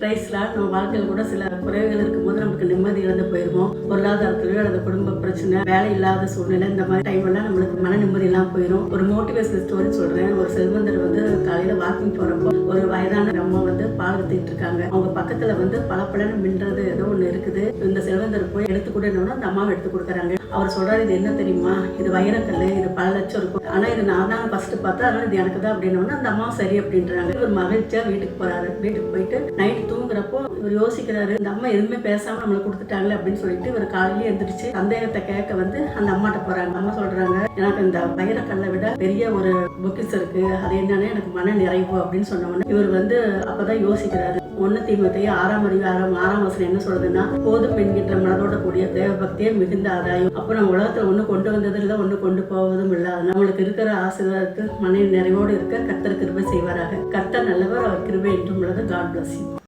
பிரைஸ்லாம் நம்ம வாழ்க்கையில் கூட சில குறைவுகள் இருக்கும்போது நமக்கு நிம்மதி இழந்து போயிருவோம். பொருளாதாரத்திலயோ அல்லது குடும்ப பிரச்சனை வேலை இல்லாத சூழ்நிலை இந்த மாதிரி டைம் எல்லாம் நம்மளுக்கு மன நிம்மதி எல்லாம் போயிடும் ஒரு மோட்டிவேஷனல் ஸ்டோரி சொல்றேன். ஒரு செல்வந்தர் வந்து காலையில வாக்கிங் போறப்போ வயதான அம்மா வந்து பால் எடுத்துக்கிட்டு இருக்காங்க. அவங்க பக்கத்துல வந்து பல மின்றது ஏதோ ஒண்ணு இருக்குது. இந்த செல்வந்தர் போய் எடுத்து கொடுக்கணும்னா அந்த அம்மாவை எடுத்து கொடுக்குறாங்க. அவர் சொல்றாரு இது என்ன தெரியுமா? இது வைரக்கல் இது பல லட்சம் இருக்கும். ஆனா இது நான் தான் ஃபர்ஸ்ட் பார்த்தா அதனால இது எனக்கு தான் அப்படின்னோன்னா அந்த அம்மா சரி அப்படின்றாங்க. ஒரு மகிழ்ச்சியா வீட்டுக்கு போறாரு. வீட்டுக்கு போயிட்டு நைட் தூங்க இவர் யோசிக்கிறாரு இந்த அம்மா எதுவுமே பேசாம நம்மளை கொடுத்துட்டாங்களே அப்படின்னு சொல்லிட்டு இவர் காலையிலே எழுந்திரிச்சு சந்தேகத்தை கேட்க வந்து அந்த அம்மாட்ட போறாங்க. அம்மா சொல்றாங்க எனக்கு இந்த வைரக்கல்லை விட பெரிய ஒரு பொக்கிஸ் இருக்கு. அது என்னன்னா எனக்கு மன நிறைவு அப்படின்னு சொன்னவொடனே இவர் வந்து அப்பதான் யோசிக்கிறாரு. ஒன்னு தீமத்தையே ஆறாம் அறிவு ஆறாம் ஆறாம் வசனம் என்ன சொல்றதுன்னா போதும் என்கின்ற மனதோட கூடிய தேவ பக்தியே மிகுந்த ஆதாயம். அப்போ நம்ம உலகத்துல ஒண்ணு கொண்டு வந்ததும் இல்லை ஒண்ணு கொண்டு போவதும் இல்லை நம்மளுக்கு இருக்கிற ஆசீர்வாதத்து மன நிறைவோடு இருக்க கர்த்தர் கிருபை செய்வாராக. கர்த்தர் நல்லவர் அவர் கிருபை என்றும் உள்ளது. God plus